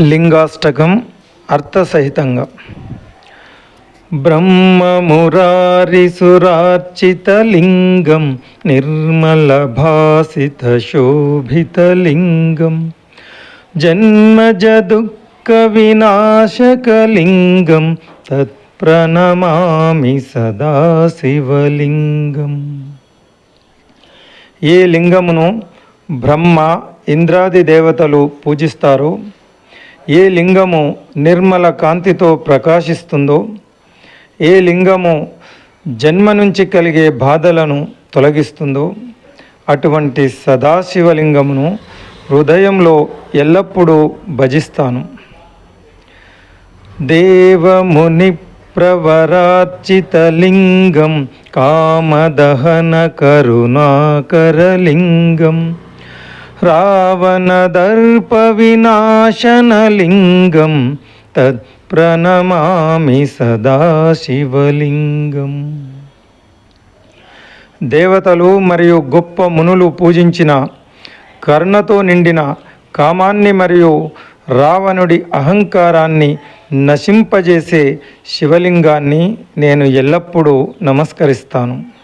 లింగాష్టకం అర్థసహితంగా. బ్రహ్మమురారిసురార్చితలింగం నిర్మలభాసితశోభితలింగం. జన్మజదుఃఖవినాశకలింగం తత్ప్రణమామి సదాశివలింగం. ఏ లింగమును బ్రహ్మ ఇంద్రాది దేవతలు పూజిస్తారో ఏ లింగము నిర్మల కాంతితో ప్రకాశిస్తుందో ఏ లింగము జన్మ నుంచి కలిగే బాధలను తొలగిస్తుందో అటువంటి సదాశివలింగమును హృదయంలో ఎల్లప్పుడూ భజిస్తాను. దేవముని ప్రవరార్చితలింగం కామదహన కరుణాకరలింగం. రావణదర్ప వినాశనలింగం తత్ప్రణమామి సదాశివలింగం దేవతలు మరియు గొప్ప మునులు పూజించిన కర్ణతో నిండిన కామాన్ని మరియు రావణుడి అహంకారాన్ని నశింపజేసే శివలింగాన్ని నేను ఎల్లప్పుడూ నమస్కరిస్తాను.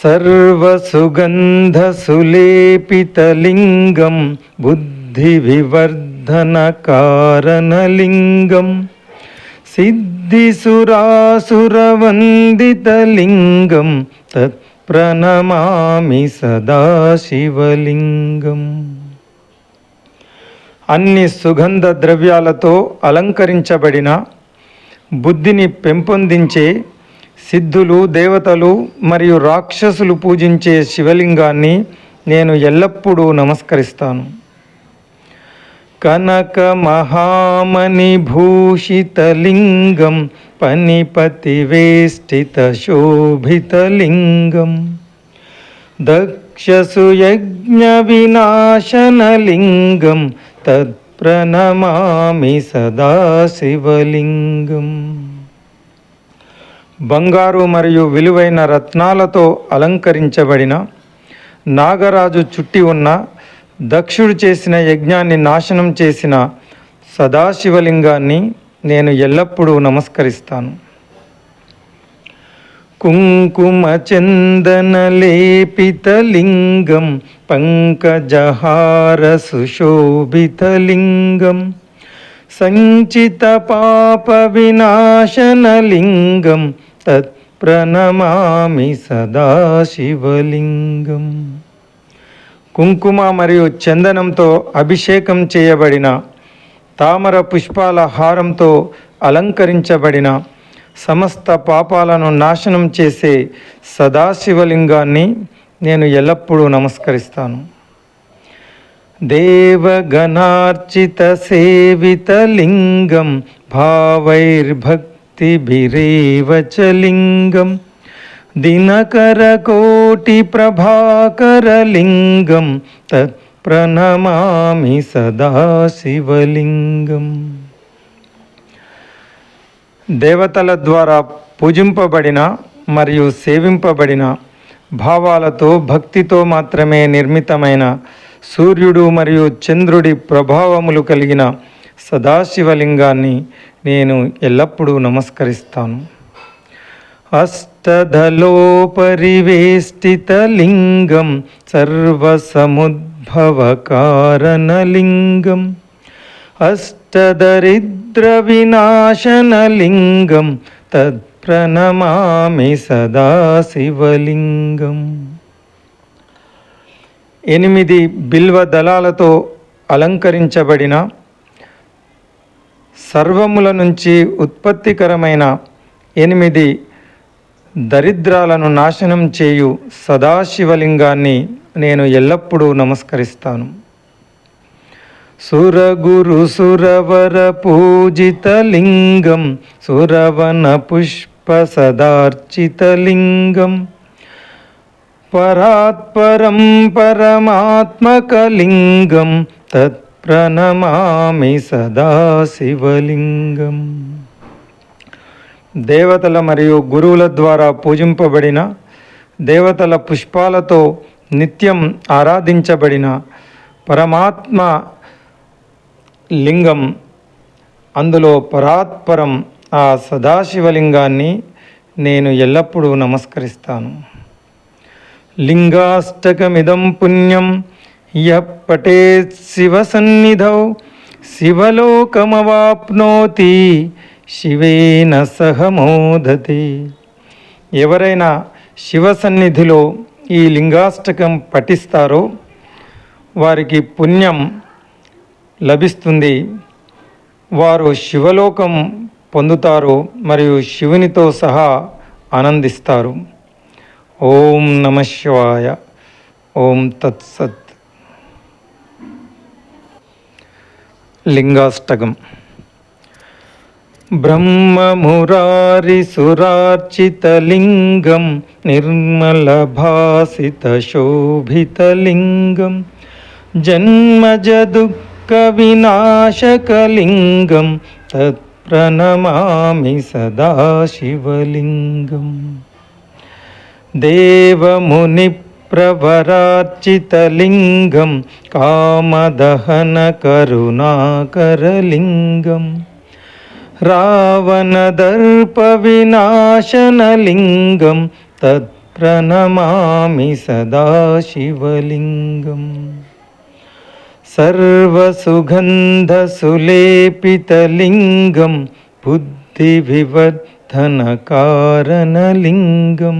సర్వసుగంధసులేపితలింగం బుద్ధివివర్ధనకారణలింగం సిద్ధిసురాసురవందితలింగం తత్ప్రణమామి సదాశివలింగం అన్ని సుగంధ ద్రవ్యాలతో అలంకరించబడిన బుద్ధిని పెంపొందించే సిద్ధులు దేవతలు మరియు రాక్షసులు పూజించే శివలింగాన్ని నేను ఎల్లప్పుడూ నమస్కరిస్తాను. కనక మహామణి భూషితలింగం పనిపతి వేష్టిత శోభితలింగం దక్షసు యజ్ఞ వినాశనలింగం తత్ప్రణమామి సదాశివలింగం బంగారు మరియు విలువైన రత్నాలతో అలంకరించబడిన నాగరాజు చుట్టి ఉన్న దక్షుడు చేసిన యజ్ఞాన్ని నాశనం చేసిన సదాశివలింగాన్ని నేను ఎల్లప్పుడూ నమస్కరిస్తాను. కుంకుమ చందన పంకజహార సుశోభితలింగం సంచిత పాప వినాశనలింగం తత్ప్రణమామి సదాశివలింగం. కుంకుమ మరియు చందనంతో అభిషేకం చేయబడిన తామర పుష్పాల హారంతో అలంకరించబడిన సమస్త పాపాలను నాశనం చేసే సదాశివలింగాన్ని నేను ఎల్లప్పుడూ నమస్కరిస్తాను. దేవగణార్చిత సేవితలింగం భావైర్భక్ చ లింగం దినకరకోటి ప్రభాకరలింగం తత్ప్రణమామి సదాశివలింగం దేవతల ద్వారా పూజింపబడిన మరియు సేవింపబడిన భావాలతో భక్తితో మాత్రమే నిర్మితమైన సూర్యుడు మరియు చంద్రుడి ప్రభావములు కలిగిన సదాశివలింగాన్ని నేను ఎల్లప్పుడూ నమస్కరిస్తాను. అష్టధలోపరివేష్టితలింగం సర్వసముద్భవకారణలింగం. అష్టదరిద్రవినాశనలింగం తత్ప్రణమామి సదాశివలింగం. ఎనిమిది బిల్వ దళాలతో అలంకరించబడిన సర్వముల నుంచి ఉత్పత్తికరమైన ఎనిమిది దరిద్రాలను నాశనం చేయు సదాశివలింగాన్ని నేను ఎల్లప్పుడూ నమస్కరిస్తాను. సురగురు సురవర పూజితలింగం సురవన పుష్ప సదార్చితలింగం పరాత్పరం పరమాత్మకలింగం తత్ ప్రణమామి సదాశివలింగం దేవతల మరియు గురువుల ద్వారా పూజింపబడిన దేవతల పుష్పాలతో నిత్యం ఆరాధించబడిన పరమాత్మ లింగం. అందులో పరాత్పరం ఆ సదాశివలింగాన్ని నేను ఎల్లప్పుడూ నమస్కరిస్తాను. లింగాష్టకమిదం పుణ్యం ఎప్పటే శివసన్నిధౌ శివలోకమవాప్నోతి శివేన సహ మోదతి ఎవరైనా శివ సన్నిధిలో ఈ లింగాష్టకం పఠిస్తారో వారికి పుణ్యం లభిస్తుంది. వారు శివలోకం పొందుతారు మరియు శివునితో సహా ఆనందిస్తారు. ఓం నమ శివాయ. ఓం తత్సత్ లింగాష్టకం. బ్రహ్మమురారిసురార్చితలింగం నిర్మలభాసితశోభితలింగం జన్మజదుఃఖవినాశకలింగం తత్ప్రణమామి సదాశివలింగం దేవముని देवमुनिप्रवरार्चितलिङ्गं कामदहनकरुणाकरलिङ्गम् रावणदर्पविनाशनलिङ्गं तत्प्रणमामि सदा शिवलिङ्गम् सर्वसुगन्धसुलेपितलिङ्गं बुद्धिविवर्धनकारणलिङ्गं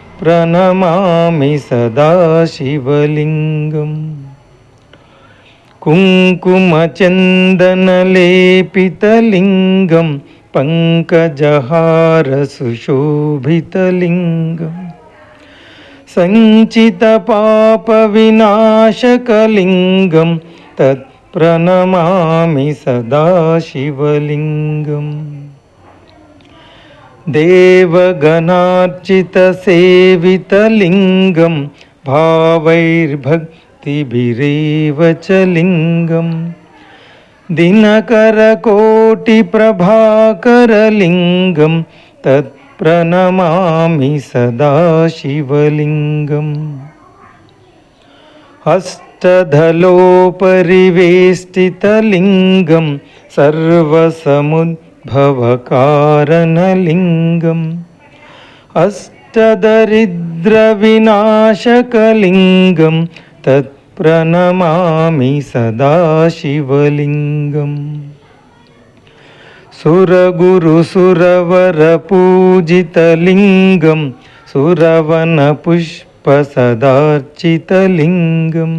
सदा शिवलिङ्गम् कुङ्कुमचन्दनलेपितलिङ्गं पङ्कजहारसुशोभितलिङ्गम् सञ्चितपापविनाशकलिङ्गं तत्प्रणमामि सदा शिवलिङ्गम् देवगणार्चितसेवितलिङ्गं भावैर्भक्तिभिरेव च लिङ्गम् दिनकरकोटिप्रभाकरलिङ्गं तत्प्रणमामि सदा शिवलिङ्गम् अष्टधलोपरिवेष्टितलिङ्गं सर्वसमुद्भवकारणलिङ्गम् अष्टदरिद्रविनाशकलिङ्गं तत्प्रणमामि सदा शिवलिङ्गम् सुरगुरुसुरवरपूजितलिङ्गं सुरवनपुष्पसदार्चितलिङ्गं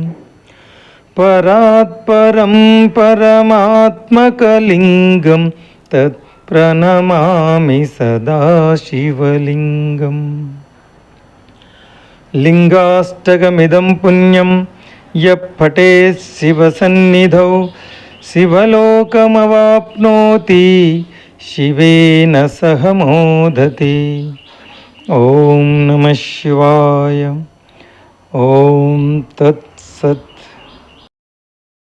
परात्परं परमात्मकलिङ्गं तत्प्रणमामि सदा शिवलिङ्गम् लिङ्गाष्टकमिदं पुण्यं यः पठेत् शिवसन्निधौ शिवलोकमवाप्नोति शिवेन सह मोदति ॐ नमः शिवाय ॐ तत्सत्